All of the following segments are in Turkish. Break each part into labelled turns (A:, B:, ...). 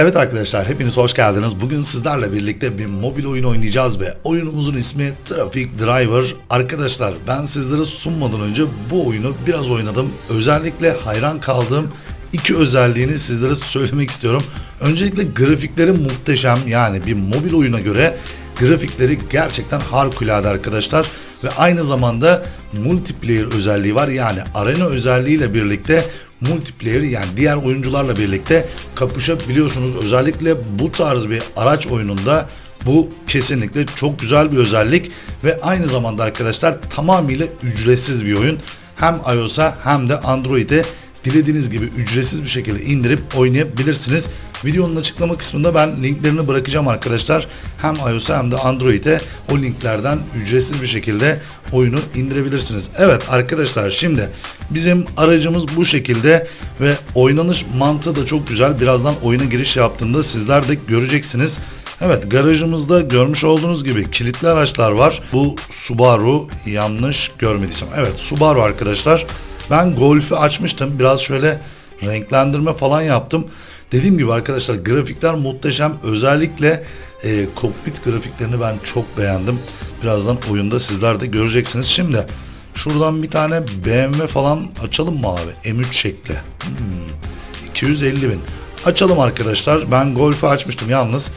A: Evet arkadaşlar hepiniz hoş geldiniz. Bugün sizlerle birlikte bir mobil oyun oynayacağız ve oyunumuzun ismi Traffic Driver. Arkadaşlar ben sizlere sunmadan önce bu oyunu biraz oynadım. Özellikle hayran kaldığım iki özelliğini sizlere söylemek istiyorum. Öncelikle grafikleri muhteşem yani bir mobil oyuna göre grafikleri gerçekten harikulade arkadaşlar ve aynı zamanda multiplayer özelliği var yani arena özelliğiyle birlikte multiplayer yani diğer oyuncularla birlikte kapışabiliyorsunuz. Özellikle bu tarz bir araç oyununda bu kesinlikle çok güzel bir özellik ve aynı zamanda arkadaşlar tamamıyla ücretsiz bir oyun. Hem iOS'a hem de Android'e dilediğiniz gibi ücretsiz bir şekilde indirip oynayabilirsiniz. Videonun açıklama kısmında ben linklerini bırakacağım arkadaşlar. Hem iOS'a hem de Android'e o linklerden ücretsiz bir şekilde oyunu indirebilirsiniz. Evet arkadaşlar şimdi bizim aracımız bu şekilde ve oynanış mantığı da çok güzel. Birazdan oyuna giriş yaptığında sizler de göreceksiniz. Evet garajımızda görmüş olduğunuz gibi kilitli araçlar var. Bu Subaru yanlış görmediysem. Evet Subaru arkadaşlar. Ben Golf'ü açmıştım. Biraz şöyle renklendirme falan yaptım. Dediğim gibi arkadaşlar grafikler muhteşem. Özellikle e, kokpit grafiklerini ben çok beğendim. Birazdan oyunda sizler de göreceksiniz. Şimdi şuradan bir tane BMW falan açalım mı abi? M3 şekli. Hmm, 250 bin. Açalım arkadaşlar. Ben Golf'ü açmıştım yalnız.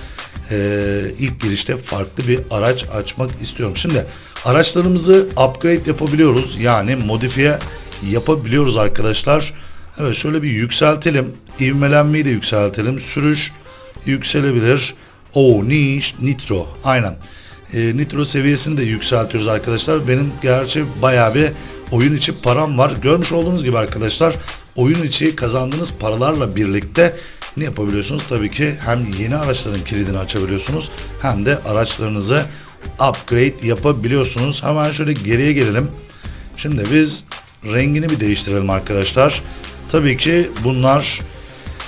A: e, ilk girişte farklı bir araç açmak istiyorum. Şimdi araçlarımızı upgrade yapabiliyoruz. Yani modifiye yapabiliyoruz arkadaşlar. Evet şöyle bir yükseltelim. İvmelenmeyi de yükseltelim. Sürüş yükselebilir. O niş nitro. Aynen. E, nitro seviyesini de yükseltiyoruz arkadaşlar. Benim gerçi bayağı bir oyun içi param var. Görmüş olduğunuz gibi arkadaşlar oyun içi kazandığınız paralarla birlikte ne yapabiliyorsunuz? Tabii ki hem yeni araçların kilidini açabiliyorsunuz hem de araçlarınızı upgrade yapabiliyorsunuz. Hemen şöyle geriye gelelim. Şimdi biz rengini bir değiştirelim arkadaşlar. Tabii ki bunlar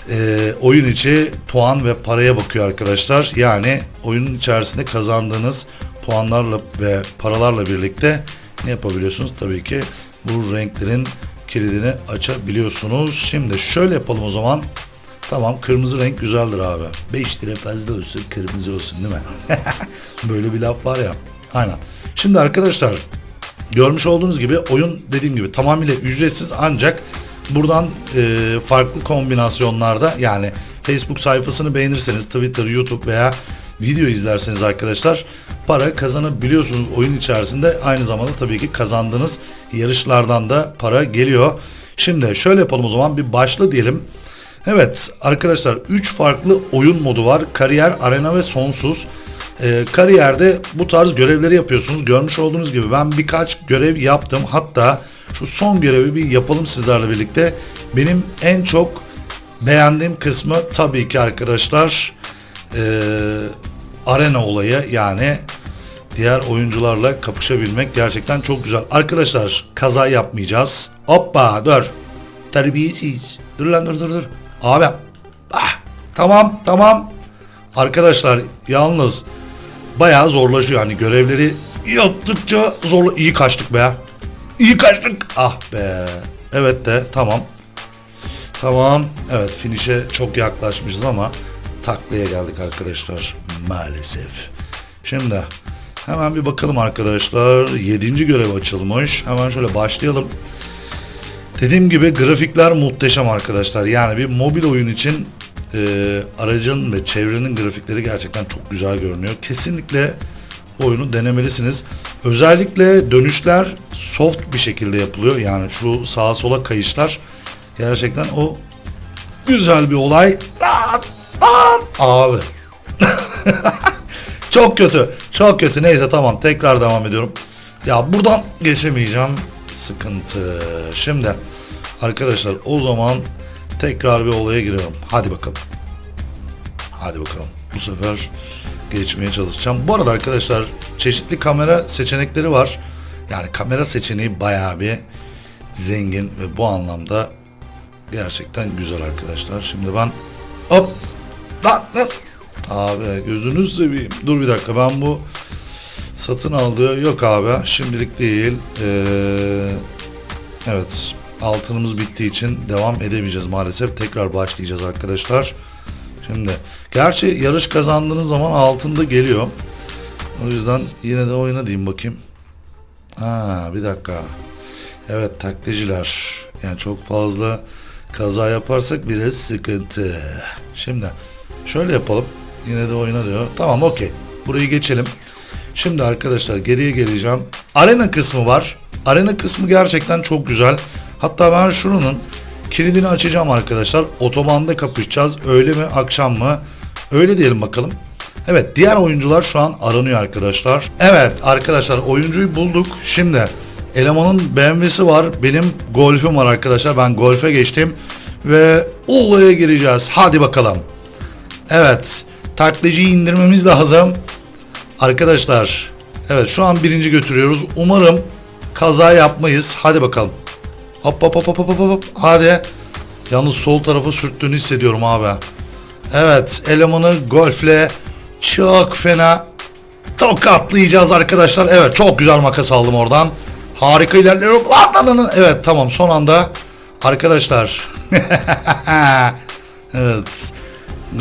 A: e, oyun içi puan ve paraya bakıyor arkadaşlar. Yani oyunun içerisinde kazandığınız puanlarla ve paralarla birlikte ne yapabiliyorsunuz? Tabii ki bu renklerin kilidini açabiliyorsunuz. Şimdi şöyle yapalım o zaman. Tamam kırmızı renk güzeldir abi. 5 lira fazla olsun kırmızı olsun değil mi? Böyle bir laf var ya. Aynen. Şimdi arkadaşlar Görmüş olduğunuz gibi oyun dediğim gibi tamamıyla ücretsiz ancak buradan e, farklı kombinasyonlarda yani Facebook sayfasını beğenirseniz Twitter, YouTube veya video izlerseniz arkadaşlar para kazanabiliyorsunuz oyun içerisinde. Aynı zamanda tabii ki kazandığınız yarışlardan da para geliyor. Şimdi şöyle yapalım o zaman bir başla diyelim. Evet arkadaşlar 3 farklı oyun modu var. Kariyer, arena ve sonsuz. Ee, kariyerde bu tarz görevleri yapıyorsunuz. Görmüş olduğunuz gibi ben birkaç görev yaptım. Hatta şu son görevi bir yapalım sizlerle birlikte. Benim en çok beğendiğim kısmı tabii ki arkadaşlar ee, arena olayı yani diğer oyuncularla kapışabilmek gerçekten çok güzel. Arkadaşlar kaza yapmayacağız. Hoppa dur. Terbiyesiz. Dur lan dur dur dur. Abi. Ah, tamam tamam. Arkadaşlar yalnız bayağı zorlaşıyor. Hani görevleri yaptıkça zorla... İyi kaçtık be. İyi kaçtık. Ah be. Evet de tamam. Tamam. Evet finişe çok yaklaşmışız ama taklaya geldik arkadaşlar. Maalesef. Şimdi hemen bir bakalım arkadaşlar. 7. görev açılmış. Hemen şöyle başlayalım. Dediğim gibi grafikler muhteşem arkadaşlar. Yani bir mobil oyun için e, aracın ve çevrenin grafikleri gerçekten çok güzel görünüyor. Kesinlikle oyunu denemelisiniz. Özellikle dönüşler soft bir şekilde yapılıyor. Yani şu sağa sola kayışlar gerçekten o güzel bir olay. Abi. çok kötü. Çok kötü. Neyse tamam tekrar devam ediyorum. Ya buradan geçemeyeceğim. Sıkıntı. Şimdi arkadaşlar o zaman tekrar bir olaya giriyorum. Hadi bakalım. Hadi bakalım. Bu sefer geçmeye çalışacağım. Bu arada arkadaşlar çeşitli kamera seçenekleri var. Yani kamera seçeneği bayağı bir zengin ve bu anlamda gerçekten güzel arkadaşlar. Şimdi ben hop lan lan abi gözünüz seveyim. Dur bir dakika ben bu satın aldığı yok abi şimdilik değil. Ee, evet altınımız bittiği için devam edemeyeceğiz maalesef. Tekrar başlayacağız arkadaşlar. Şimdi gerçi yarış kazandığınız zaman altında geliyor. O yüzden yine de oyna diyeyim bakayım. Ha bir dakika. Evet taklitciler. Yani çok fazla kaza yaparsak biraz sıkıntı. Şimdi şöyle yapalım. Yine de oyna diyor. Tamam okey. Burayı geçelim. Şimdi arkadaşlar geriye geleceğim. Arena kısmı var. Arena kısmı gerçekten çok güzel. Hatta ben şunun kilidini açacağım arkadaşlar. Otobanda kapışacağız. Öğle mi akşam mı? Öyle diyelim bakalım. Evet diğer oyuncular şu an aranıyor arkadaşlar. Evet arkadaşlar oyuncuyu bulduk. Şimdi elemanın BMW'si var. Benim golfüm var arkadaşlar. Ben golfe geçtim. Ve olaya gireceğiz. Hadi bakalım. Evet. Taklacıyı indirmemiz lazım. Arkadaşlar. Evet şu an birinci götürüyoruz. Umarım kaza yapmayız. Hadi bakalım. Hop hop hop hop hop hop. Hadi. Yalnız sol tarafa sürttüğünü hissediyorum abi. Evet elemanı golfle çok fena tokatlayacağız arkadaşlar. Evet çok güzel makas aldım oradan. Harika ilerliyorum. Evet tamam son anda arkadaşlar. evet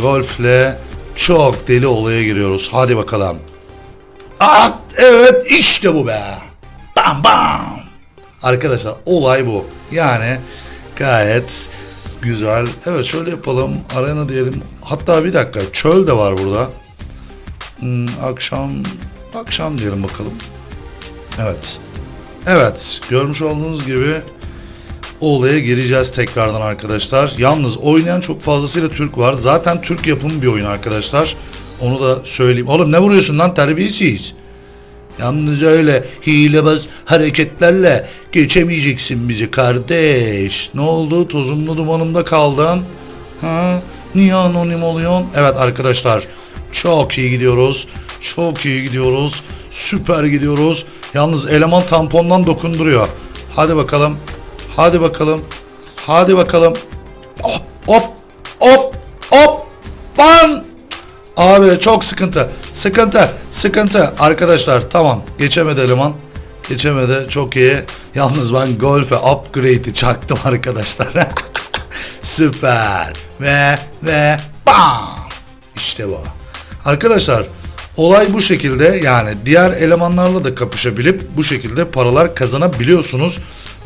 A: golfle çok deli olaya giriyoruz. Hadi bakalım. Ah evet işte bu be. Bam bam. Arkadaşlar olay bu. Yani gayet güzel. Evet şöyle yapalım. Arena diyelim. Hatta bir dakika çöl de var burada. Hmm, akşam akşam diyelim bakalım. Evet. Evet. Görmüş olduğunuz gibi o olaya gireceğiz tekrardan arkadaşlar. Yalnız oynayan çok fazlasıyla Türk var. Zaten Türk yapımı bir oyun arkadaşlar. Onu da söyleyeyim. Oğlum ne vuruyorsun lan terbiyesiz. Yalnız öyle hilebaz hareketlerle geçemeyeceksin bizi kardeş. Ne oldu? Tozumlu dumanımda kaldın. Ha? Niye anonim oluyorsun? Evet arkadaşlar çok iyi gidiyoruz. Çok iyi gidiyoruz. Süper gidiyoruz. Yalnız eleman tampondan dokunduruyor. Hadi bakalım. Hadi bakalım. Hadi bakalım. Hop hop hop hop. Lan! Abi çok sıkıntı. Sıkıntı. Sıkıntı. Arkadaşlar tamam. Geçemedi eleman. Geçemedi. Çok iyi. Yalnız ben golfe upgrade'i çaktım arkadaşlar. Süper. Ve ve bam. İşte bu. Arkadaşlar olay bu şekilde yani diğer elemanlarla da kapışabilip bu şekilde paralar kazanabiliyorsunuz.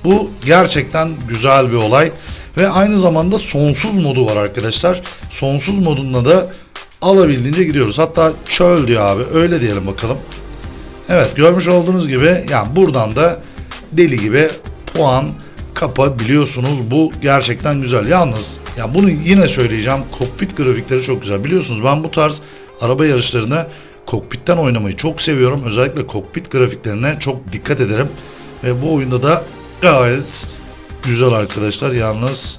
A: Bu gerçekten güzel bir olay ve aynı zamanda sonsuz modu var arkadaşlar. Sonsuz modunda da alabildiğince gidiyoruz. Hatta çöl diyor abi. Öyle diyelim bakalım. Evet görmüş olduğunuz gibi yani buradan da deli gibi puan kapabiliyorsunuz. Bu gerçekten güzel. Yalnız ya bunu yine söyleyeceğim. Kokpit grafikleri çok güzel. Biliyorsunuz ben bu tarz araba yarışlarını kokpitten oynamayı çok seviyorum. Özellikle kokpit grafiklerine çok dikkat ederim. Ve bu oyunda da gayet güzel arkadaşlar. Yalnız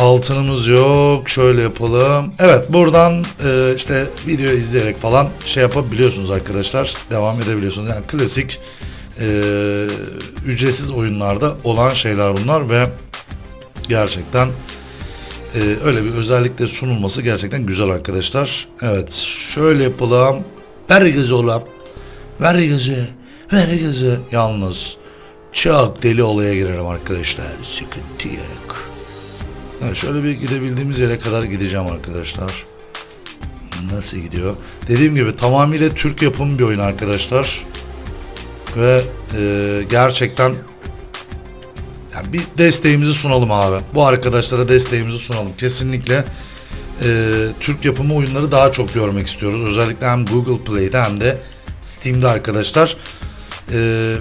A: altınımız yok. Şöyle yapalım. Evet buradan e, işte video izleyerek falan şey yapabiliyorsunuz arkadaşlar. Devam edebiliyorsunuz. Yani klasik e, ücretsiz oyunlarda olan şeyler bunlar ve gerçekten e, öyle bir özellikle sunulması gerçekten güzel arkadaşlar. Evet şöyle yapalım. Ver gözü oğlum. Ver gözü. Ver gözü. Yalnız çok deli olaya girerim arkadaşlar. Sıkıntı yok. Evet, şöyle bir gidebildiğimiz yere kadar gideceğim arkadaşlar. Nasıl gidiyor? Dediğim gibi tamamıyla Türk yapımı bir oyun arkadaşlar. Ve e, gerçekten yani bir desteğimizi sunalım abi. Bu arkadaşlara desteğimizi sunalım. Kesinlikle e, Türk yapımı oyunları daha çok görmek istiyoruz. Özellikle hem Google Play'de hem de Steam'de arkadaşlar. E,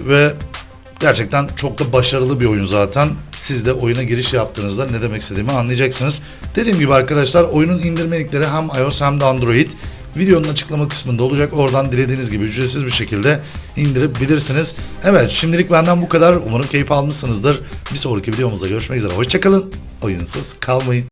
A: ve gerçekten çok da başarılı bir oyun zaten. Siz de oyuna giriş yaptığınızda ne demek istediğimi anlayacaksınız. Dediğim gibi arkadaşlar oyunun indirme linkleri hem iOS hem de Android. Videonun açıklama kısmında olacak. Oradan dilediğiniz gibi ücretsiz bir şekilde indirebilirsiniz. Evet şimdilik benden bu kadar. Umarım keyif almışsınızdır. Bir sonraki videomuzda görüşmek üzere. Hoşçakalın. Oyunsuz kalmayın.